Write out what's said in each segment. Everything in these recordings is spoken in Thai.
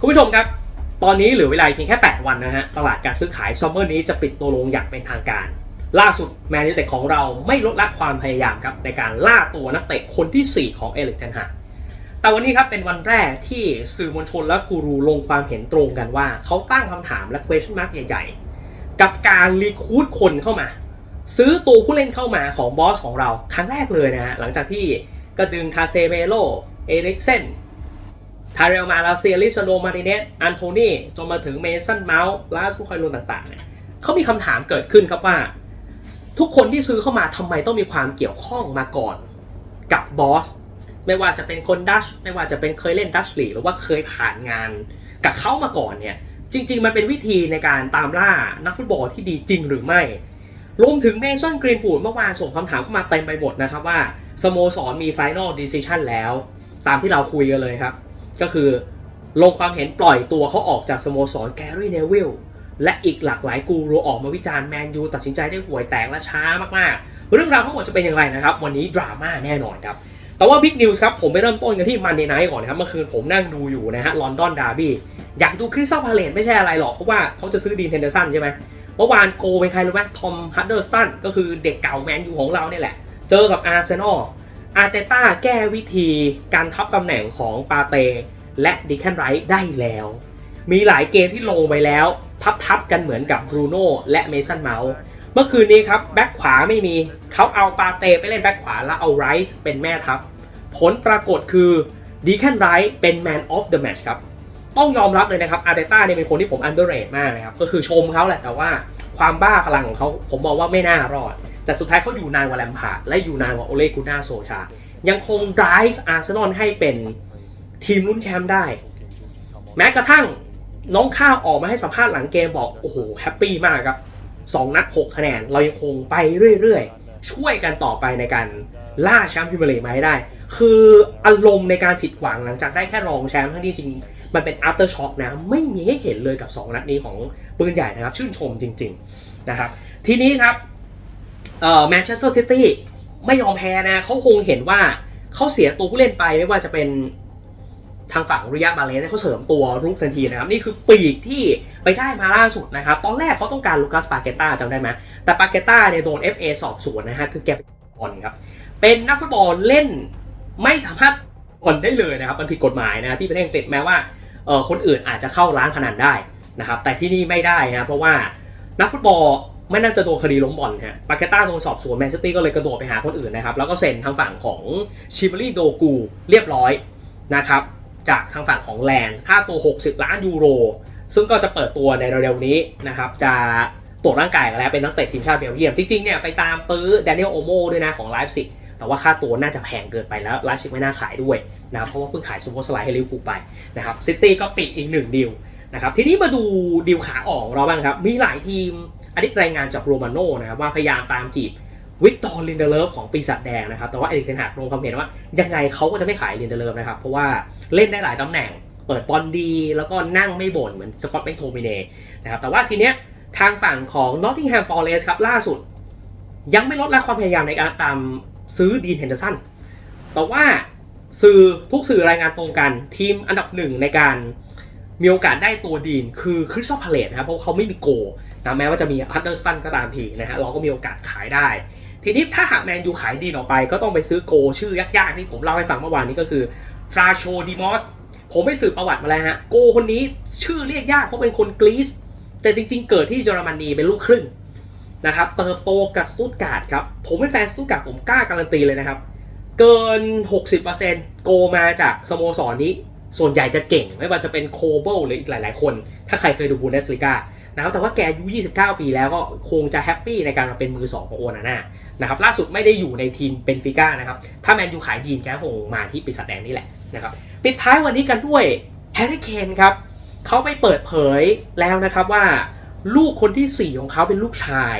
คุณผู้ชมครับ ตอนนี้เหลือเวลาเพียงแค่ 8 วันนะฮะ ตลาดการซื้อขายซัมเมอร์นี้จะปิดตัวลงอย่างเป็นทางการ ล่าสุดแมนยูเต็ดของเราไม่ลดละความพยายามครับในการล่าตัวนักเตะคนที่ 4 ของเอลิกเทนฮากแต่วันนี้ครับเป็นวันแรกที่สื่อมวลชนและกูรูลงความเห็นตรงกันว่า เขาตั้งคำถามและ question mark ใหญ่ ๆ กับการรีคูดคนเข้ามา ซื้อตัวผู้เล่นเข้ามาของบอสของเราครั้งแรกเลยนะฮะหลังจากที่กระดึงคาเซเมโลเอริกเซน ทาเรลมาลาเซียลิซโนมาติเนสอันโทนีจนมาถึงเมสันเมาส์ลาสผู้คอยลุนต่างๆเนี่ยเขามีคำถามเกิดขึ้นครับว่า ทุกคนที่ซื้อเข้ามาทำไมต้องมีความเกี่ยวข้องมาก่อนกับบอสไม่ว่าจะเป็นคนดัชไม่ว่าจะเป็นเคยเล่นดัชลีหรือว่าเคยผ่านงานกับเขามาก่อนเนี่ยจริง ๆ มันเป็นวิธีในการตามล่านักฟุตบอลที่ดีจริงหรือไม่รวมถึงเมสันกรีนบูดเมื่อวานส่งคำถามเข้ามาเต็มไปหมดนะครับว่าสโมสรมี Final Decision แล้ว ตามที่เราคุยกันเลยครับ ก็คือลงความเห็นปล่อยตัวเขาออกจากสโมสรแกรี่เนวิลและอีกหลากหลายกูรูออกมาวิจารณ์แมนยูตัดสินใจได้ห่วยแตกและช้ามากๆ เรื่องราวทั้งหมดจะเป็นอย่างไรนะครับ วันนี้ดราม่าแน่นอนครับ แต่ว่าบิ๊กนิวส์ครับ ผมไปเริ่มต้นกันที่มันเดย์ไนท์ก่อนนะครับ เมื่อคืนผมนั่งดูอยู่นะฮะลอนดอนดาร์บี้อยากดูคริสตัลพาเลตไม่ใช่อะไรหรอก เพราะว่าเขาจะซื้อดีนเทนเดอร์สันใช่ไหมเมื่อวานโกเป็นใครรู้ไหมทอมฮัตเดอร์สตันก็คือเด็กเก่าแมนยูของเราเนี่ยแหละ เจอกับอาร์เซนอล อาร์เตต้าแก้วิธีการทับตำแหน่งของปาเต และดิแคนไรท์ได้แล้ว มีหลายเกมที่ลงไปแล้ว ทับๆกันเหมือนกับบรูโน่และเมสันเมาส์เมื่อคืนนี้ครับ แบ็คขวาไม่มี เขาเอาปาเตไปเล่นแบ็คขวาแล้วเอาไรส์เป็นแม่ทัพ ผลปรากฏคือดีแคนไรท์เป็นแมนออฟเดอะแมชครับ ต้องยอมรับเลยนะครับอาร์เตต้าเนี่ยเป็นคนที่ผมอันเดอร์เรทมากนะครับ ก็คือชมเขาแหละแต่ว่าความบ้าพลังของเขาผมมองว่าไม่น่ารอด แต่สุดท้ายเขาอยู่นานกว่าแลมพาร์ดและอยู่นานกว่าโอเลกูน่าโซชา ยังคง drive อาร์เซนอลให้เป็นทีมลุ้นแชมป์ได้ แม้กระทั่งน้องข้าวออกมาให้สัมภาษณ์หลังเกมบอก โอ้โห แฮปปี้มากครับ2นัด6คะแนน เรายังคงไปเรื่อยๆ ช่วยกันต่อไปในการล่าแชมป์พรีเมียร์ลีกมาให้ได้ คืออารมณ์ในการผิดหวังหลังจากได้แค่รองแชมป์ทั้งที่จริง มันเป็น after shock นะ ไม่มีให้เห็นเลยกับ 2 นัดนี้ของปืนใหญ่นะครับ ชื่นชมจริง ๆ นะครับ ทีนี้ครับ เอ่อแมนเชสเตอร์ซิตี้ไม่ยอมแพ้นะเขาคงเห็นว่าเขาเสียตัวผู้เล่นไปไม่ว่าจะเป็นทางฝั่งริยาบาเลสเนี่ยเขาเสริมตัวรุกทันทีนะครับ นี่คือปีกที่ไปได้มาล่าสุดนะครับ ตอนแรกเขาต้องการลูคัสปาเกต้าจำได้ไหมแต่ปาเกต้าเนี่ยโดน FA สอบสวนนะฮะคือแกเป็นบอลครับ เป็นนักฟุตบอลเล่นไม่สามารถผ่อนได้เลยนะครับมันผิดกฎหมายนะที่ประเทศอังกฤษแม้ว่าเออคนอื่นอาจจะเข้าร้านพนันได้นะครับ แต่ที่นี่ไม่ได้นะเพราะว่านักฟุตบอล ไม่น่าจะโดนคดีล้มบอลฮะปาเกต้าโดนสอบสวนแมนซิตี้ก็เลยกระโดดไปหาคนอื่นนะครับ แล้วก็เซ็นทางฝั่งของชิบรีโดกูเรียบร้อยนะครับ จากทางฝั่งของแลนด์ค่าตัว 60 ล้านยูโร ซึ่งก็จะเปิดตัวในเร็วๆนี้นะครับ จะตรวจร่างกายกันแล้วเป็นนักเตะทีมชาติเบลเยียม จริงๆเนี่ยไปตามตื้อแดเนียลโอโมด้วยนะของไลฟ์ซิกแต่ว่าค่าตัวน่าจะแพงเกินไปแล้วไลฟ์ซิกไม่น่าขายด้วยนะครับเพราะว่าเพิ่งขายซูเปอร์สไลด์ให้ลิเวอร์พูลไปนะครับซิตี้ก็ปิดอีกหนึ่งดีลนะครับทีนี้มาดูดีลขาออกเราบ้างครับมีหลายทีม อันนี้รายงานจากโรมาโน่นะครับว่าพยายามตามจีบวิกตอร์ลินเดเลฟของปีศาจแดงนะครับแต่ว่าเอริกเซนหากลงความเห็นว่า ยังไงเขาก็จะไม่ขายลินเดเลฟนะครับเพราะว่าเล่นได้หลายตำแหน่งเปิดบอลดี แล้วก็นั่งไม่บ่นเหมือนสกอตแมคโทมิเน่นะครับแต่ว่าทีเนี้ยทางฝั่งของ Nottingham Forest ครับล่าสุด ยังไม่ลดละความพยายามในการตามซื้อดีนเฮนเดอร์สันแต่ว่าสื่อทุกสื่อรายงานตรงกันทีมอันดับหนึ่งในการมีโอกาสได้ตัวดีนคือคริสตัลพาเลตนะครับเพราะเขาไม่มีโก นะแม้ว่าจะมีฮัตเดอร์สตันก็ตามทีนะฮะเราก็มีโอกาสขายได้ ทีนี้ถ้าหากแมนยูขายดีนออกไป ก็ต้องไปซื้อโกชื่อยากๆที่ผมเล่าให้ฟังเมื่อวานนี้ก็คือฟราโชดิมอสผมไปสืบประวัติมาแล้วฮะโกคนนี้ชื่อเรียกยากเพราะเป็นคนกรีซแต่จริงๆ เกิดที่เยอรมนีเป็นลูกครึ่งนะครับเติบโตกับสตุตการ์ดครับผมเป็นแฟนสตุตการ์ดผมกล้าการันตีเลยนะครับ เกิน 60%โกมาจากสโมสรนี้ ส่วนใหญ่จะเก่งไม่ว่าจะเป็นโคเบิลหรืออีกหลาย ๆ คน ถ้าใครเคยดูบูนเดสลิก้า นะครับแต่ว่าแกอายุ 29 ปีแล้วก็คงจะแฮปปี้ในการมาเป็นมือ 2 ของโอนาน่านะครับล่าสุดไม่ได้อยู่ในทีมเบนฟิก้านะครับถ้าแมนยูขายดีนแกคงมาที่ปีศาจแดงนี่แหละนะครับปิดท้ายวันนี้กันด้วยแฮร์รี่เคนครับเขาไปเปิดเผยแล้วนะครับว่าลูกคนทีสี่4 ของเขาเป็นลูกชาย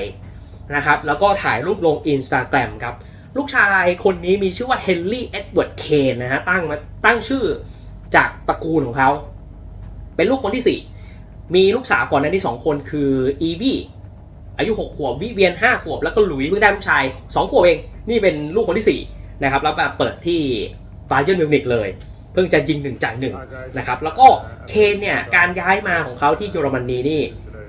นะครับแล้วก็ถ่ายรูปลงอินสตาแกรมครับลูกชายคนนี้มีชื่อว่าเฮนรี่เอ็ดเวิร์ดเคนนะฮะตั้งมาตั้งชื่อจากตระกูลของเขา เป็นลูกคนที่ 4 มีลูกสาวก่อนหน้านี้2คนคืออีวีอายุ 6 ขวบวิเวียน 5 ขวบ แล้วก็หลุยส์เพิ่งได้ลูกชาย 2 ขวบเอง นี่เป็นลูกคนที่ 4 นะครับ แล้วมาเปิดที่บาเย r n m มิวนิกเลย เพิ่งจะยิงหนึ่งจ่ายหนึ่งนะครับ แล้วก็เคนเนี่ย การย้ายมาของเขาที่เยอรมนีนี่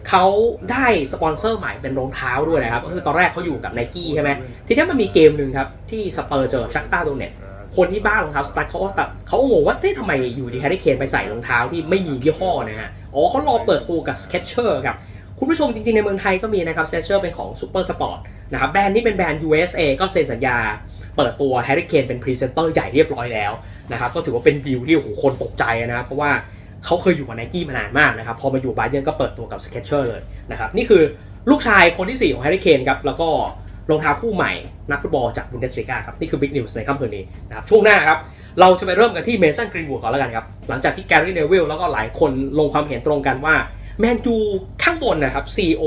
เขาได้สปอนเซอร์ใหม่เป็นรองเท้าด้วยนะครับ ก็คือตอนแรกเขาอยู่กับไนกี้ใช่ไหมทีนี้มันมีเกมหนึ่งครับ ที่สเปอร์เจอชักต้าโดเน็ตคนที่บ้านรองเท้าสตาร์เขาก็ตัดเขางงว่าเฮ้ยทำไมอยู่ดีแฮร์รี่เคนไปใส่รองเท้าที่ไม่มียี่ห้อนะฮะอ๋อเขารอเปิดตัวกับ Skechers ครับคุณผู้ชมจริงๆ ในเมืองไทยก็มีนะครับเซเชอร์เป็นของ Super Sport นะครับแบรนด์นี้เป็นแบรนด์ USA ก็เซ็นสัญญา เปิดตัว Harry Kane เป็นพรีเซนเตอร์ใหญ่เรียบร้อยแล้วนะครับก็ถือว่าเป็นดีลที่โอ้โหคนตกใจนะครับเพราะว่าเขาเคยอยู่กับไนกี้มานานมากนะครับพอมาอยู่บาเยิร์นก็เปิดตัวกับ Skechers เลยนะครับนี่คือลูกชายคนที่ 4 ของ Harry Kane ครับแล้วก็รองเท้าคู่ใหม่นักฟุตบอลจากบุนเดสลีกาครับนี่คือ Big News ในค่ำคืนนี้นะครับช่วงหน้าครับ เราจะไปเริ่มกันที่เมสันกรีนวูดก่อนแล้วกันครับ หลังจากที่แกรี่เนวิลแล้วก็หลายคนลงความเห็นตรงกันว่าแมนยูข้างบนนะครับ CEO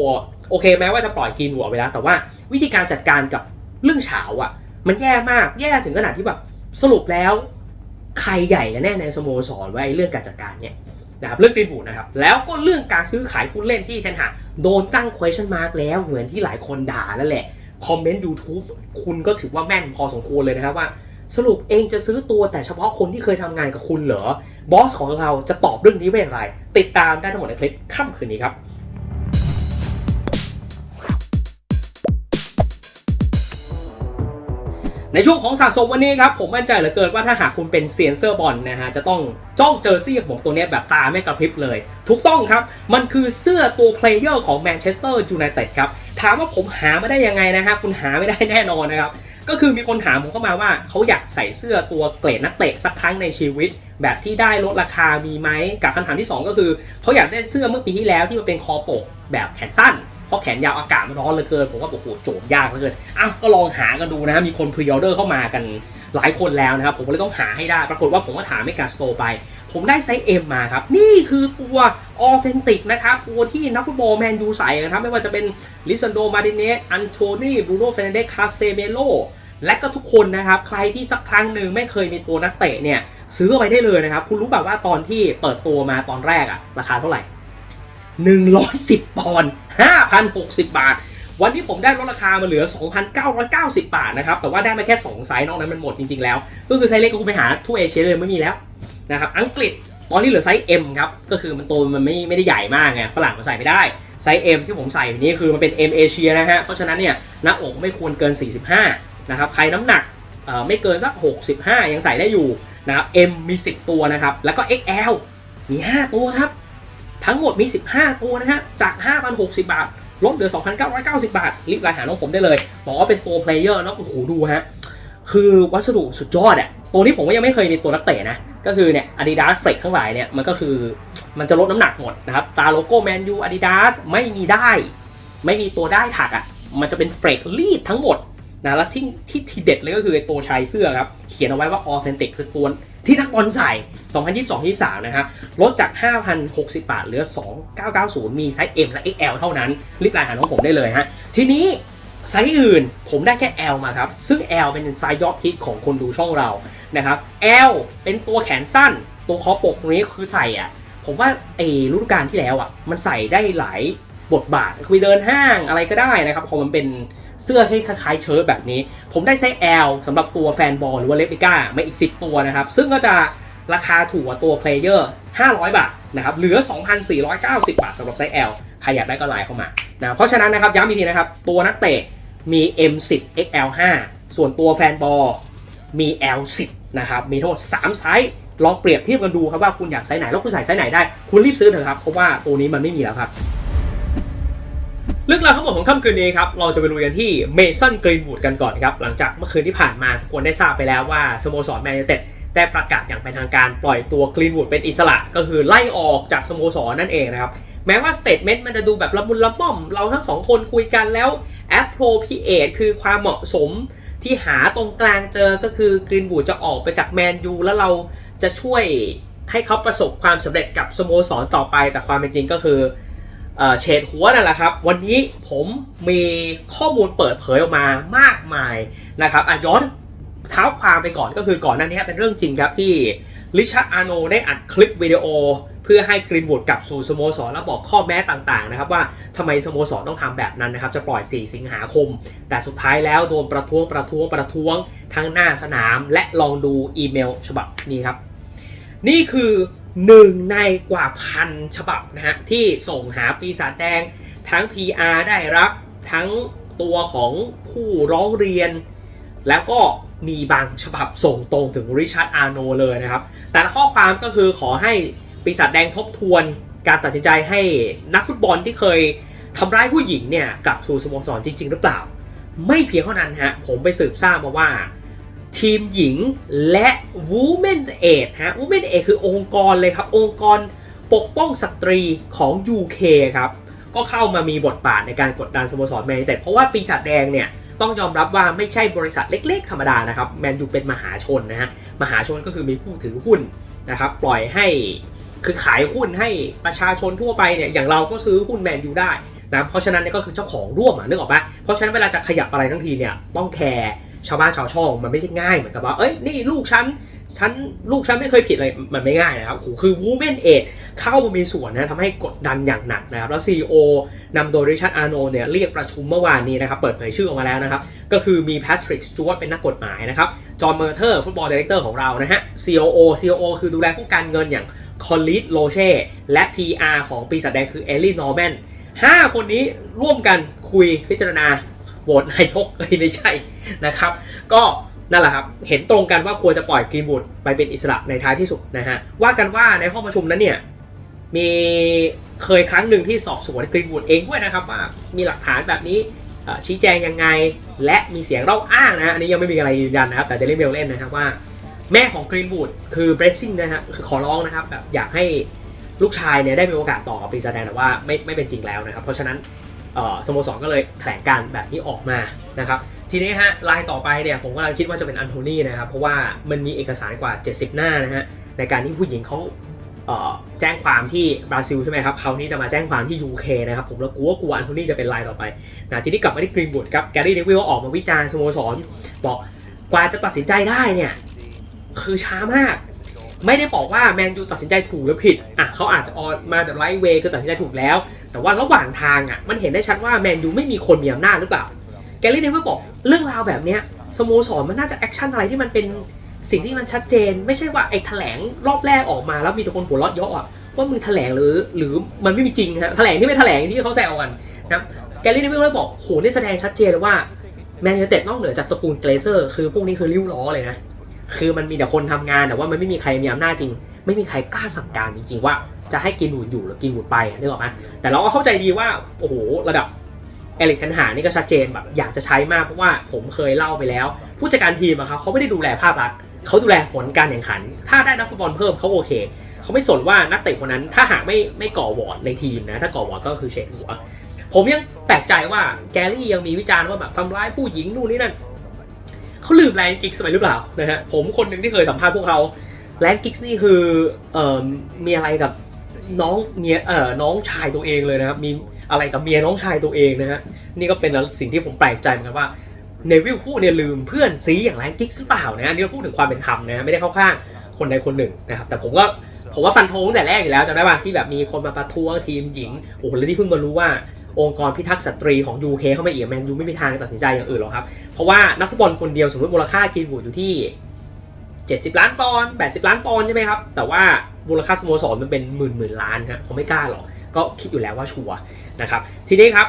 โอเคแม้ว่าจะปล่อยกรีนวัวไปแล้ว แต่ว่าวิธีการจัดการกับเรื่องเฉาอะ มันแย่มากแย่ถึงขนาดที่แบบสรุปแล้วใครใหญ่กันแน่ในสโมสรว่าไอ้เรื่องการจัดการเนี่ยนะครับเรื่องกรีนวูดนะครับแล้วก็เรื่องการซื้อขายผู้เล่นที่เทนหาโดนตั้ง question mark แล้วเหมือนที่หลายคนด่านั่นแหละคอมเมนต์ YouTube คุณก็ถือว่าแม่นพอสมควรเลยนะครับว่า สรุปเองจะซื้อตัวแต่เฉพาะคนที่เคยทำงานกับคุณเหรอบอสของเราจะตอบเรื่องนี้ว่าอย่างไร ติดตามได้ทั้งหมดในคลิปค่ำคืนนี้ครับในช่วงของสะสมวันนี้ครับ ผมมั่นใจเหลือเกินว่าถ้าหากคุณเป็นเซียนเซอร์บอลนะฮะ จะต้องจ้องเจอซี่ของผมตัวนี้แบบตาไม่กระพริบเลย ถูกต้องครับ มันคือเสื้อตัวเพลเยอร์ของแมนเชสเตอร์ยูไนเต็ดครับ ถามว่าผมหามาได้ยังไงนะฮะ คุณหาไม่ได้แน่นอนนะครับ ก็คือมีคนถามผมเข้ามาว่าเขาอยากใส่เสื้อตัวเกรดนักเตะสักครั้งในชีวิต แบบที่ได้ลดราคามีไหมกับคำถามที่ 2 ก็คือเขาอยากได้เสื้อเมื่อปีที่แล้วที่มันเป็นคอปกแบบแขนสั้นเพราะแขนยาวอากาศมันร้อนเหลือเกิน ผมว่าโอ้โหโจทย์ยากเหลือเกินอ้าวก็ลองหากันดูนะมีคนพรีออเดอร์เข้ามากันหลายคนแล้วนะครับ ผมก็เลยต้องหาให้ได้ ปรากฏว่าผมก็ถามไม่การสโตรไป ผมได้ไซส์ M มาครับ นี่คือตัวออเทนติกนะครับ ตัวที่นักฟุตบอลแมนยูใส่นะครับ ไม่ว่าจะเป็นลิซันโด มาดิเนสอันโทนีบรูโน่เฟรนเดสคาเซเมโล และก็ทุกคนนะครับ ใครที่สักครั้งหนึ่งไม่เคยมีตัวนักเตะเนี่ย ซื้อไปได้เลยนะครับ คุณรู้แบบว่าตอนที่เปิดตัวมาตอนแรกอะราคาเท่าไหร่ 110 ปอนด์5,060 บาท วันที่ผมได้ลดราคามาเหลือ 2,990 บาทนะครับ แต่ว่าได้มาแค่ 2 ไซส์นอกนั้นมันหมดจริงๆแล้ว ก็คือไซส์เล็กก็คุณไปหาทั่วเอเชียเลยไม่มีแล้วนะครับอังกฤษตอนนี้เหลือไซส์ M ครับ ก็คือมันโตมันไม่ไม่ได้ใหญ่มากไงฝรั่งมันใส่ไม่ได้ไซส์ M ที่ผมใส่นี้คือมันเป็น M เอเชียนะฮะเพราะฉะนั้นเนี่ยหน้าอกไม่ควรเกิน 45 นะครับใครน้ำหนักไม่เกินสัก 65 ยังใส่ได้อยู่นะครับ M มี 10 ตัวนะครับ แล้วก็ XL มี 5 ตัวครับ ทั้งหมดมี 15 ตัวนะฮะจาก 5,060 บาท ลดเหลือ 2,990 บาท รีบรายหาน้องผมได้เลย บอกว่าเป็นตัวเพลเยอร์เนาะโอ้โหดูฮะ คือวัสดุสุดยอดอะตัวนี้ผมก็ยังไม่เคยมีตัวนักเตะนะ ก็คือเนี่ย Adidas Flex ทั้งหลายเนี่ย มันก็คือมันจะลดน้ำหนักหมดนะครับ ตาโลโก้แมนยู Adidas ไม่มีได้ ไม่มีตัวได้ถักอะมันจะเป็นเฟรกรีดทั้งหมด นะแล้วที่ที่ทีเด็ดเลยก็คือตัวชายเสื้อครับ เขียนเอาไว้ว่า authentic คือตัวที่นักบอลใส่ 2022-23 นะครับลดจาก 5,060 บาท เหลือ 2,990 มีไซส์ M และ XL เท่านั้น รีบไลน์หาน้องผมได้เลยฮะ ทีนี้ไซส์อื่นผมได้แค่ L มาครับ ซึ่ง L เป็นไซส์ยอดฮิตของคนดูช่องเรานะครับ L เป็นตัวแขนสั้น ตัวคอปกตรงนี้คือใส่อะ ผมว่าไอ้ฤดูกาลที่แล้วอะ มันใส่ได้หลายบทบาทคือไปเดินห้างอะไรก็ได้นะครับพอมันเป็น เสื้อที่คล้ายๆเชิ้ตแบบนี้ ผมได้ไซส์ L สำหรับตัวแฟนบอลหรือว่าเลปิก้ามาอีก 10 ตัวนะครับ ซึ่งก็จะราคาถูกกว่าตัวเพลเยอร์500 บาทนะครับเหลือ 2,490 บาทสำหรับไซส์ L ใครอยากได้ก็ไลน์เข้ามานะเพราะฉะนั้นนะครับย้ำอีกทีนะครับ ตัวนักเตะมี M10 XL5 ส่วนตัวแฟนบอลมี L10 นะครับมีทั้งหมด3ไซส์ลองเปรียบเทียบกันดูครับว่าคุณอยากไซส์ไหนแล้วคุณใส่ไซส์ไหนได้ คุณรีบซื้อเถอะครับเพราะว่าตัวนี้มันไม่มีแล้วครับ เรื่องราวทั้งหมดของค่ำคืนนี้ครับ เราจะไปลุยกันที่เมสันกรีนวูดกันก่อนครับ หลังจากเมื่อคืนที่ผ่านมาทุกคนได้ทราบไปแล้วว่าสโมสรแมนยูเต็ดได้ประกาศอย่างเป็นทางการปล่อยตัวกรีนวูดเป็นอิสระ ก็คือไล่ออกจากสโมสรนั่นเองนะครับแม้ว่าสเตทเมนต์มันจะดูแบบละมุนละม่อม เราทั้งสองคนคุยกันแล้ว appropriate คือความเหมาะสมที่หาตรงกลางเจอก็คือกรีนวูดจะออกไปจากแมนยูแล้วเราจะช่วยให้เขาประสบความสำเร็จกับสโมสรต่อไป แต่ความเป็นจริงก็คือ เฉดหัวนั่นแหละครับ วันนี้ผมมีข้อมูลเปิดเผยออกมามากมายนะครับอะย้อนเท้าความไปก่อนก็คือก่อนหน้านี้เป็นเรื่องจริงครับที่ริชาร์อาร์โนได้อัดคลิปวิดีโอ เพื่อให้กรีนวูดกลับสู่สโมสร และบอกข้อแม้ต่างๆนะครับว่าทำไมสโมสรต้องทำแบบนั้นนะครับจะปล่อย 4 สิงหาคม แต่สุดท้ายแล้วโดนประท้วงประท้วงประท้วงทั้งหน้าสนามและลองดูอีเมลฉบับนี้ครับ นี่คือ หนึ่งในกว่าพันฉบับนะฮะที่ส่งหาปีศาจแดง ทั้ง PR ได้รับทั้งตัวของผู้ร้องเรียน แล้วก็มีบางฉบับส่งตรงถึงริชาร์ดอาร์โนเลยนะครับ แต่ละข้อความก็คือขอให้ปีศาจแดงทบทวนการตัดสินใจให้นักฟุตบอลที่เคยทำร้ายผู้หญิงเนี่ยกลับสู่สโมสรจริง ๆ หรือเปล่า ไม่เพียงเท่านั้นฮะผมไปสืบทราบมาว่า ทีมหญิงและ Women Aid ฮะ Women Aid คือองค์กรเลยครับ องค์กรปกป้องสตรีของ UK ครับ ก็เข้ามามีบทบาทในการกดดันสโมสรแมนยูแต่เพราะว่าปีศาจแดงเนี่ย ต้องยอมรับว่าไม่ใช่บริษัทเล็ก ๆ ธรรมดานะครับ แมนยูเป็นมหาชนนะฮะ มหาชนก็คือมีผู้ถือหุ้นนะครับ ปล่อยให้คือขายหุ้นให้ประชาชนทั่วไปเนี่ย อย่างเราก็ซื้อหุ้นแมนยูได้นะ เพราะฉะนั้นเนี่ยก็คือเจ้าของร่วมอะนึกออกปะเพราะฉะนั้นเวลาจะขยับอะไรทั้งทีเนี่ยต้องแคร์ ชาวบ้านชาวช่องมันไม่ใช่ง่ายเหมือนกับว่าเอ้ยนี่ลูกฉันฉันลูกฉันไม่เคยผิดอะไรมันไม่ง่ายนะครับโหคือ Women Aid เข้ามามีส่วนนะทำให้กดดันอย่างหนักนะครับ แล้ว CEO นำโดยริชาร์ดอาร์โนเนี่ยเรียกประชุมเมื่อวานนี้นะครับ เปิดเผยชื่อออกมาแล้วนะครับ ก็คือมีแพทริกสจวตเป็นนักกฎหมายนะครับ จอห์นเมอร์เทอร์ฟุตบอลดีเรคเตอร์ของเรานะฮะ COO COO คือดูแลผู้การเงินอย่างคอลลิสโลเช่และ PR ของปีศาจแดงคือเอลลี่นอร์แมนห้าคนนี้ร่วมกันคุยพิจารณา หวตนายกเอ้ยไม่ใช่นะครับ ก็นั่นแหละครับ เห็นตรงกันว่าควรจะปล่อยกรีนวูดไปเป็นอิสระในท้ายที่สุดนะฮะ ว่ากันว่าในห้องประชุมนั้นเนี่ย มีเคยครั้งหนึ่งที่สอบสวนกรีนวูดเองด้วยนะครับว่ามีหลักฐานแบบนี้ชี้แจงยังไง และมีเสียงเล่าอ้างนะฮะอันนี้ยังไม่มีอะไรยืนยันนะครับ แต่เดลิเมลเล่นนะครับว่า แม่ของกรีนวูดคือเบรซิ่งนะฮะคือขอร้องนะครับแบบอยากให้ลูกชายเนี่ยได้มีโอกาสต่อกับปีศาจแดงแต่ว่าไม่ไม่เป็นจริงแล้วนะครับ เพราะฉะนั้น สโมสรก็เลยแถลงการแบบนี้ออกมานะครับทีนี้ฮะรายต่อไปเนี่ยผมกำลังคิดว่าจะเป็นอันโทนีนะครับเพราะว่ามันมีเอกสารกว่า 70 หน้านะฮะในการที่ผู้หญิงเขาแจ้งความที่บราซิลใช่ไหมครับครานี้จะมาแจ้งความที่ UK นะครับผมแล้วกลัวกลัวอันโทนีจะเป็นรายต่อไปนะทีนี้กลับมาที่กรีนวูดครับแกรี่เดวิลออกมาวิจารณ์สโมสรบอกกว่าจะตัดสินใจได้เนี่ยคือช้ามาก ไม่ได้บอกว่าแมนยูตัดสินใจถูกหรือผิดอะเขาอาจจะออนมาแต่ไรเวย์คือตัดสินใจถูกแล้ว แต่ว่าระหว่างทางอะมันเห็นได้ชัดว่าแมนยูไม่มีคนมีอำนาจหรือเปล่า แกลลี่เนเวิลบอกเรื่องราวแบบเนี้ยสโมสรมันน่าจะแอคชั่นอะไรที่มันเป็นสิ่งที่มันชัดเจน ไม่ใช่ว่าไอ้แถลงรอบแรกออกมาแล้วมีแต่คนหัวเราะเยาะอะว่ามึงแถลงหรือหรือมันไม่มีจริงนะฮะแถลงที่ไม่แถลงที่เขาแซวกันนะแกลลี่เนเวิลเลยบอกโหนี่แสดงชัดเจนเลยว่าแมนยูเต็ดนอกเหนือจากตระกูลเกรเซอร์คือพวกนี้คือริ้วล้อเลยนะ คือมันมีแต่คนทำงานแต่ว่ามันไม่มีใครมีอำนาจจริง ไม่มีใครกล้าสั่งการจริงๆว่าจะให้กินหมูอยู่หรือกินหมูไปนึกออกไหมแต่เราก็เข้าใจดีว่าโอ้โหระดับเอลิกชันหานี่ก็ชัดเจนแบบอยากจะใช้มากเพราะว่าผมเคยเล่าไปแล้ว ผู้จัดการทีมอะครับเขาไม่ได้ดูแลภาพลักษณ์เขาดูแลผลการแข่งขัน ถ้าได้นักฟุตบอลเพิ่มเขาโอเคเขาไม่สนว่านักเตะคนนั้นถ้าหากไม่ไม่ก่อวอร์ดในทีมนะถ้าก่อวอร์ดก็คือเฉดหัว ผมยังแปลกใจว่าแกรี่ยังมีวิจารณ์ว่าแบบทำร้ายผู้หญิงนู่นนี่นั่น เขาลืมแรงกิกส์ไปหรือเปล่านะฮะผมคนหนึ่งที่เคยสัมภาษณ์พวกเขาแรงกิกนี่คือเอ่อมีอะไรกับน้องเมียเอ่อน้องชายตัวเองเลยนะครับมีอะไรกับเมียน้องชายตัวเองนะฮะนี่ก็เป็นสิ่งที่ผมแปลกใจเหมือนกันว่าเนวิลพูดเนี่ยลืมเพื่อนซีอย่างแรงกิ๊กหรือเปล่านะฮะนี่เราพูดถึงความเป็นธรรมนะฮะไม่ได้เข้าข้างคนใดคนหนึ่งนะครับแต่ผมก็ผมว่าฟันธงตั้งแต่แรกอยู่แล้วจำได้ป่ะที่แบบมีคนมาประท้วงทีมหญิงโอ้โหแล้วนี่เพิ่งมารู้ว่า องค์กรพิทักษ์สตรีของ UK เข้ามาเอี่ยมแมนยูไม่มีทางตัดสินใจอย่างอื่นหรอกครับ เพราะว่านักฟุตบอลคนเดียวสมมติมูลค่ากินบูดอยู่ที่ 70 ล้านปอนด์80 ล้านปอนด์ใช่ไหมครับ แต่ว่ามูลค่าสโมสรมันเป็นหมื่นหมื่นล้านครับเขาไม่กล้าหรอก ก็คิดอยู่แล้วว่าชัวนะครับทีนี้ครับ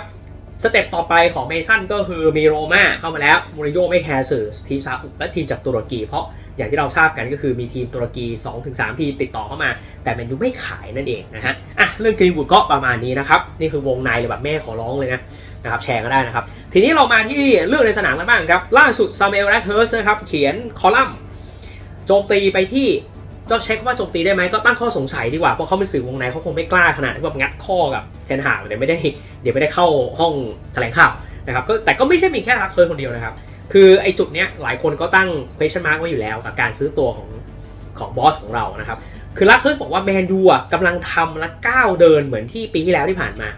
สเต็ปต่อไปของเมสันก็คือมีโรม่าเข้ามาแล้วมูริโญ่ไม่แคร์สื่อทีมซาอุและทีมจากตุรกี เพราะ อย่างที่เราทราบกันก็คือมีทีมตุรกี 2-3 ทีมติดต่อเข้ามา แต่แมนยูไม่ขายนั่นเองนะฮะอะเรื่องกรีนวูดก็ประมาณนี้นะครับ นี่คือวงในเลยแบบแม่ขอร้องเลยนะนะครับแชร์ก็ได้นะครับ ทีนี้เรามาที่เรื่องในสนามกันบ้างครับล่าสุดซามูเอลแรดเฮิร์สนะครับเขียนคอลัมน์โจมตีไปที่จะเช็คว่าโจมตีได้ไหมก็ตั้งข้อสงสัยดีกว่าเพราะเขาเป็นสื่อวงในเขาคงไม่กล้าขนาดที่แบบงัดข้อกับเทนหากเดี๋ยวไม่ได้เดี๋ยวไม่ได้เข้าห้องแถลงข่าวนะครับก็แต่ก็ไม่ใช่มีแค่รักเคิร์คนเดียวนะครับ คือไอ้จุดเนี้ยหลายคนก็ตั้ง question mark ไว้อยู่แล้วกับการซื้อตัวของของบอสของเรานะครับ คือลักเคิร์สบอกว่าแมนยูอะกำลังทำและก้าวเดินเหมือนที่ปีที่แล้วที่ผ่านมา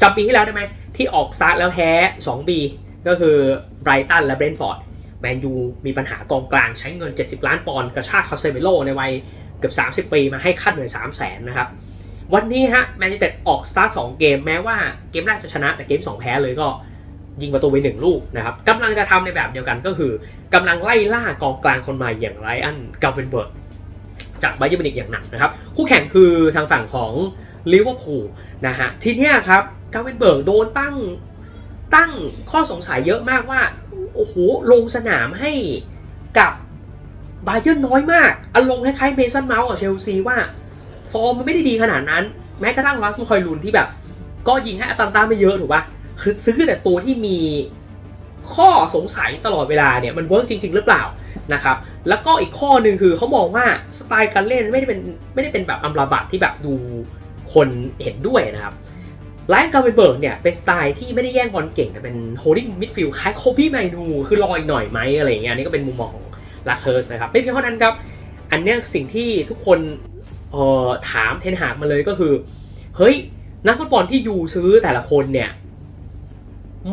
จำปีที่แล้วได้ไหมที่ออกสตาร์ทแล้วแพ้2ปีก็คือไบรตันและเบรนท์ฟอร์ดแมนยูมีปัญหากองกลางใช้เงิน 70 ล้านปอนด์กระชากคาเซเมโลในวัยเกือบ 30 ปีมาให้ค่าเหนื่อย3 0 0แสนนะครับ วันนี้ฮะแมนยูเต็ดออกสตาร์ท2เกมแม้ว่าเกมแรกจะชนะแต่เกม 2 แพ้เลยก็ ยิงประตูไปหนึ่งลูกนะครับกำลังจะทำในแบบเดียวกันก็คือกำลังไล่ล่ากองกลางคนใหม่อย่างไรอันกาเวนเบิร์กจากไบเยอร์มินิกอย่างหนักนะครับ คู่แข่งคือทางฝั่งของลิเวอร์พูลนะฮะทีเนี้ยครับกาเวนเบิร์กโดนตั้งตั้งข้อสงสัยเยอะมากว่า โอ้โห ลงสนามให้กับบาเยอร์น้อยมาก อารมณ์คล้ายๆเมสันเมาส์กับเชลซีว่า ฟอร์มมันไม่ได้ดีขนาดนั้น แม้กระทั่งลัสมคอยลุนที่แบบ ก็ยิงให้อัตตันต้าไม่เยอะถูกปะ คือซื้อแต่ตัวที่มีข้อสงสัยตลอดเวลาเนี่ยมันเวิร์กจริง ๆ หรือเปล่านะครับแล้วก็อีกข้อหนึ่งคือเขามองว่าสไตล์การเล่นไม่ได้เป็นไม่ได้เป็นแบบอัมราบัตที่แบบดูคนเห็นด้วยนะครับไลน์กาเวนเบิร์กเนี่ยเป็นสไตล์ที่ไม่ได้แย่งบอลเก่งแต่เป็นโฮลดิ้งมิดฟิลด์คล้ายโคบี้ไมนูคือลอยหน่อยไหมอะไรอย่างเงี้ยนนี่ก็เป็นมุมมองของลักเฮิร์สนะครับไม่เพียงเท่านั้นครับ อันเนี้ยสิ่งที่ทุกคนเอ่อถามเทนหากมาเลยก็คือ เฮ้ย นักฟุตบอลที่ยูซื้อแต่ละคนเนี่ย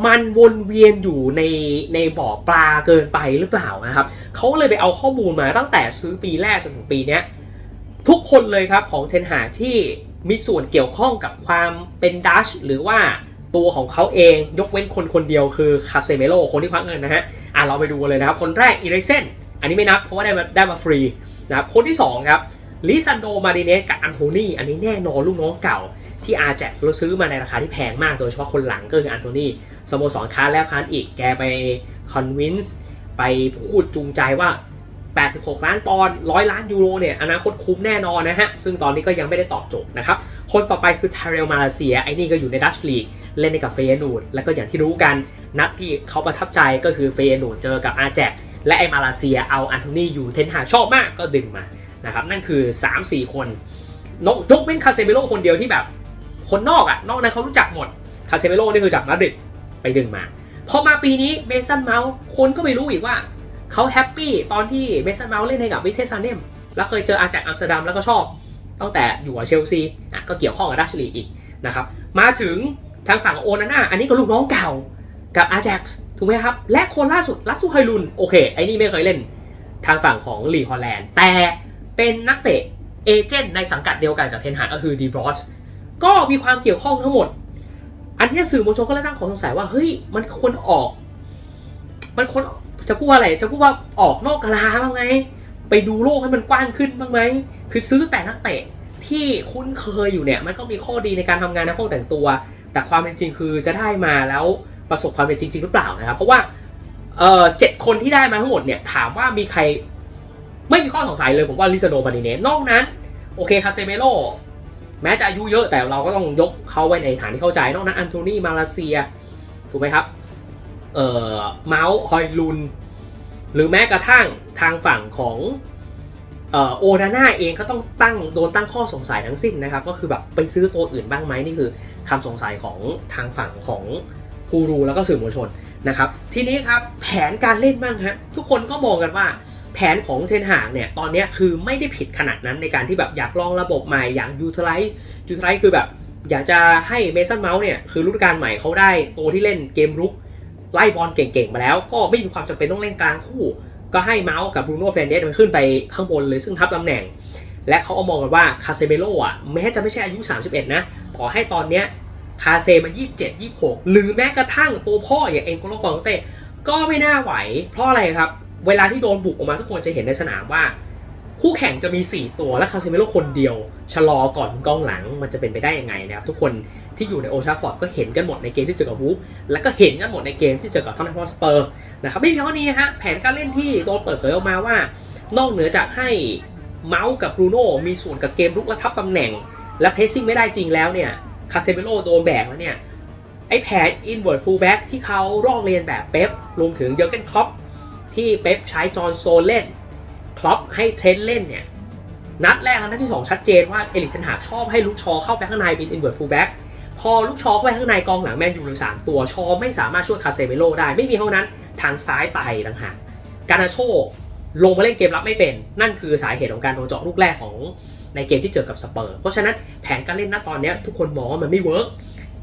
มันวนเวียนอยู่ในในบ่อปลาเกินไปหรือเปล่านะครับเขาเลยไปเอาข้อมูลมาตั้งแต่ซื้อปีแรกจนถึงปีนี้ทุกคนเลยครับของเทนหาที่มีส่วนเกี่ยวข้องกับความเป็นดัชหรือว่าตัวของเขาเองยกเว้นคนคนเดียวคือคาเซเมโลคนที่พักเงินนะฮะอะเราไปดูเลยนะครับ คนแรกอีเล็กเซนอันนี้ไม่นับเพราะว่าได้มาได้มาฟรีนะครับคนที่สองครับลิซันโดมาดิเนสกับอันโทนีอันนี้แน่นอนลูกน้องเก่าที่อาแจ็คเราซื้อมาในราคาที่แพงมากโดยเฉพาะคนหลังก็คืออันโทนี สโมสรค้านแล้วค้านอีกแกไปคอนวินส์ไปพูดจูงใจว่า 86 ล้านปอนด์100 ล้านยูโรเนี่ยอนาคตคุ้มแน่นอนนะฮะ ซึ่งตอนนี้ก็ยังไม่ได้ตอบโจทย์นะครับ คนต่อไปคือทาเรลมาเลเซีย ไอ้นี่ก็อยู่ในดัชลีก เล่นในกับเฟยนูด แล้วก็อย่างที่รู้กันนัดที่เขาประทับใจก็คือเฟยนูดเจอกับอาแจ็คและไอ้มาเลเซียเอาอันโทนีอยู่เทนหากชอบมากก็ดึงมานะครับนั่นคือ 3-4 คนนกยกเว้นคาเซเมโลคนเดียวที่แบบ คนนอกอะนอกนั้นเขารู้จักหมดคาเซเมโลนี่คือจากมาดริด ไปดึงมาพอมาปีนี้เมสันเมาส์คนก็ไม่รู้อีกว่าเขาแฮปปี้ตอนที่เมสันเมาส์เล่นให้กับวิเทสซานเนมแล้วเคยเจออาจากอัมสเตอร์ดัมแล้วก็ชอบ ตั้งแต่อยู่กับเชลซีอะก็เกี่ยวข้องกับดัชลีอีกนะครับมาถึงทางฝั่งโอนาน่าอันนี้ก็ลูกน้องเก่ากับอาแจ็กถูกไหมครับ และคนล่าสุดลัสซูไฮลุนโอเคไอ้นี่ไม่เคยเล่นทางฝั่งของลีฮอลแลนด์แต่เป็นนักเตะเอเจนต์ในสังกัดเดียวกันกับเทนฮากก็คือดีวอสก็มีความเกี่ยวข้องทั้งหมด อันที่สื่อมวลชนก็เลยตั้งข้อสงสัยว่าเฮ้ยมันควรออก มันควรจะพูดว่าอะไร จะพูดว่าออกนอกกะลาบ้างไหมไปดูโลกให้มันกว้างขึ้นบ้างไหม คือซื้อแต่นักเตะที่คุ้นเคยอยู่เนี่ย มันก็มีข้อดีในการทำงานในห้องแต่งตัว แต่ความเป็นจริงคือจะได้มาแล้วประสบความเป็นจริงจริงหรือเปล่านะครับ เพราะว่าเออเจ็ดคนที่ได้มาทั้งหมดเนี่ยถามว่ามีใคร ไม่มีข้อสงสัยเลยผมว่าลิซาโดมาดิเนสนอกนั้น โอเคคาเซเมโล แม้จะอายุเยอะแต่เราก็ต้องยกเขาไว้ในฐานที่เข้าใจ นอกนั้นอันโทนีมาเลเซีย ถูกไหมครับ เอ่อ เมาส์ฮอยลุน หรือแม้กระทั่งทางฝั่งของโอนาน่าเองก็ต้องตั้งโดนตั้งข้อสงสัยทั้งสิ้นนะครับ ก็คือแบบไปซื้อตัวอื่นบ้างไหมนี่คือคำสงสัยของทางฝั่งของกูรูแล้วก็สื่อมวลชนนะครับ ทีนี้ครับแผนการเล่นบ้างฮะทุกคนก็มองกันว่า แผนของเทนหางเนี่ยตอนนี้คือไม่ได้ผิดขนาดนั้นในการที่แบบอยากลองระบบใหม่อยากยูทไลซ์ยูทไลซ์คือแบบ อยากจะให้เมสันเมาส์เนี่ยคือฤดูกาลใหม่เขาได้ตัวที่เล่นเกมรุกไล่บอลเก่งๆมาแล้ว ก็ไม่มีความจำเป็นต้องเล่นกลางคู่ ก็ให้เมาส์กับบรูโน่เฟรนเดสมันขึ้นไปข้างบนเลยซึ่งทับตำแหน่ง และเขาเอามองกันว่าคาเซเมโลอะแม้จะไม่ใช่อายุ 31 นะ ต่อให้ตอนเนี้ยคาเซมัน 27 26 หรือแม้กระทั่งตัวพ่ออย่างเอ็นโกโลกองเต้ก็ไม่น่าไหว เพราะอะไรครับ เวลาที่โดนบุกออกมาทุกคนจะเห็นในสนามว่า คู่แข่งจะมี 4 ตัวและคาเซเมโลคนเดียวชะลอก่อนกองหลังมันจะเป็นไปได้ยังไงนะครับทุกคนที่อยู่ในโอชาฟอร์ดก็เห็นกันหมดในเกมที่เจอกับวูฟและก็เห็นกันหมดในเกมที่เจอกับทอตแนมฮอสเปอร์นะครับไม่เพียงเท่านี้ฮะแผนการเล่นที่โดนเปิดเผยออกมาว่า นอกเหนือจากให้เมาส์กับบรูโน่มีส่วนกับเกมลุกและทับตำแหน่ง และเพรสซิ่งไม่ได้จริงแล้วเนี่ยคาเซเมโลโดนแบกแล้วเนี่ยไอ้แผน inward fullback ที่เขาลอกเรียนแบบเป๊ปรวมถึงเยอร์เกนคล็อป ที่เป๊ปใช้จอห์นโซเล่นคล็อปให้เทรนเล่นเนี่ยนัดแรกและนัดที่ 2 ชัดเจนว่าเอลิกเทนหากชอบให้ลูกชอเข้าไปข้างในเป็น inward fullback พอลูกชอเข้าไปข้างในกองหลังแมนยูเหลือสามตัวชอไม่สามารถช่วยคาเซเมโลได้ไม่มีเท่านั้นทางซ้ายไต่ต่างหากการาโชลงมาเล่นเกมรับไม่เป็น นั่นคือสาเหตุของการโดนเจาะลูกแรกของในเกมที่เจอกับสเปอร์ เพราะฉะนั้นแผนการเล่นณตอนนี้ทุกคนมองว่ามันไม่เวิร์ก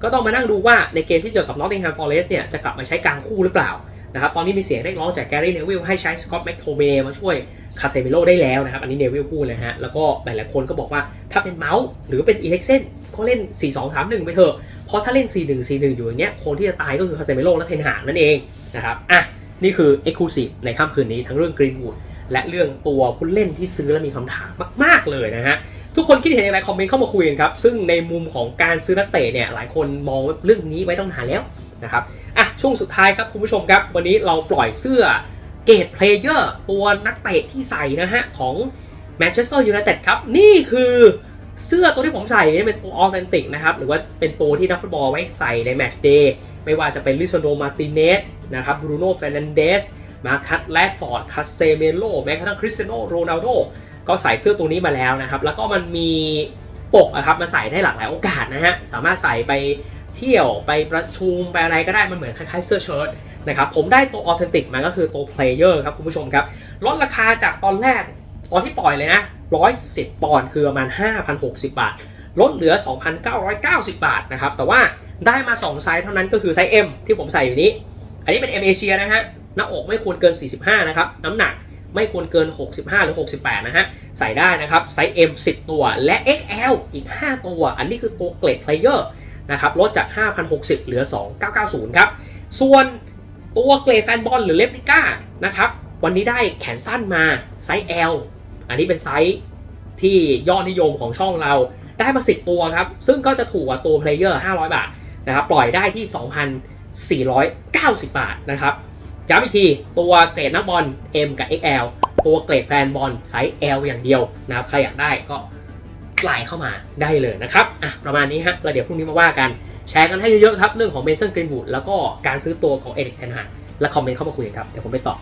ก็ต้องมานั่งดูว่าในเกมที่เจอกับนอตติงแฮมฟอร์เรสเนี่ยจะกลับมาใช้กลางคู่หรือเปล่า นะครับตอนนี้มีเสียงเรียกร้องจากแกรี่เนวิลให้ใช้สกอตแม็กโทเมมาช่วยคาเซเมโลได้แล้วนะครับ อันนี้เนวิลพูดเลยฮะ แล้วก็หลายๆคนก็บอกว่าถ้าเป็นเมาส์หรือเป็นอีเล็กเซนก็เล่น 4-2-3-1 ไปเถอะ เพราะถ้าเล่น 4-1-4-1 อยู่อย่างเงี้ย คนที่จะตายก็คือคาเซเมโลและเทนหางนั่นเองนะครับ อะ นี่คือ Exclusive ในค่ำคืนนี้ทั้งเรื่องกรีนวูดและเรื่องตัวผู้เล่นที่ซื้อแล้วมีคำถามมาก ๆ เลยนะฮะ ทุกคนคิดเห็นอย่างไรคอมเมนต์เข้ามาคุยกันครับ ซึ่งในมุมของการซื้อนักเตะเนี่ยหลายคนมองเรื่องนี้ไว้ต้องนาแล้วนะครับ อะช่วงสุดท้ายครับคุณผู้ชมครับ วันนี้เราปล่อยเสื้อเกตเพลเยอร์ตัวนักเตะที่ใส่นะฮะ ของแมนเชสเตอร์ยูไนเต็ดครับ นี่คือเสื้อตัวที่ผมใส่เนี่ยเป็นตัวออเทนติกนะครับ หรือว่าเป็นตัวที่นักฟุตบอลไว้ใส่ในแมตช์เดย์ไม่ว่าจะเป็นลิซโนมาติเนสนะครับบรูโน่เฟรนันเดสมาคัตแลดฟอร์ดคาเซเมโลแม้กระทั่งคริสเตียโนโรนัลโดก็ใส่เสื้อตัวนี้มาแล้วนะครับ แล้วก็มันมีปกนะครับมาใส่ได้หลากหลายโอกาสนะฮะสามารถใส่ไป เที่ยวไปประชุมไปอะไรก็ได้มันเหมือนคล้ายๆเสื้อเชิ้ตนะครับผมได้ตัวออเทนติกมาก็คือตัวเพลเยอร์ครับคุณผู้ชมครับลดราคาจากตอนแรกตอนที่ปล่อยเลยนะ 110 ปอนด์คือประมาณ 5,060 บาท ลดเหลือ 2,990 บาทนะครับแต่ว่าได้มา 2 ไซส์เท่านั้นก็คือไซส์ M ที่ผมใส่อยู่นี้ อันนี้เป็น M เอเชียนะฮะหน้าอกไม่ควรเกิน 45 นะครับ น้ำหนักไม่ควรเกิน 65 หรือ 68 นะฮะ ใส่ได้นะครับ ไซส์ M 10 ตัว และ XL อีก 5 ตัว อันนี้คือตัวเกรดเพลเยอร์ นะครับลดจาก 5,060 เหลือ 2,990 ครับ ส่วนตัวเกรดแฟนบอลหรือเลปลิก้านะครับวันนี้ได้แขนสั้นมาไซส์ L อันนี้เป็นไซส์ที่ยอดนิยมของช่องเราได้มา 10 ตัวครับ ซึ่งก็จะถูกกว่าตัวเพลเยอร์ 500 บาทนะครับปล่อยได้ที่ 2,490 บาทนะครับย้ำอีกทีตัวเกรดนักบอล M กับ XL ตัวเกรดแฟนบอลไซส์ L อย่างเดียวนะครับใครอยากได้ก็ ไลน์เข้ามาได้เลยนะครับอะประมาณนี้ฮะแล้วเดี๋ยวพรุ่งนี้มาว่ากันแชร์กันให้เยอะๆครับเรื่องของเมสันกรีนวูดแล้วก็การซื้อตัวของเอริกเทนฮาและคอมเมนต์เข้ามาคุยกันครับเดี๋ยวผมไปตอบ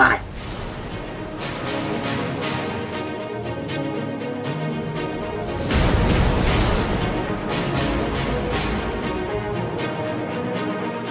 บาย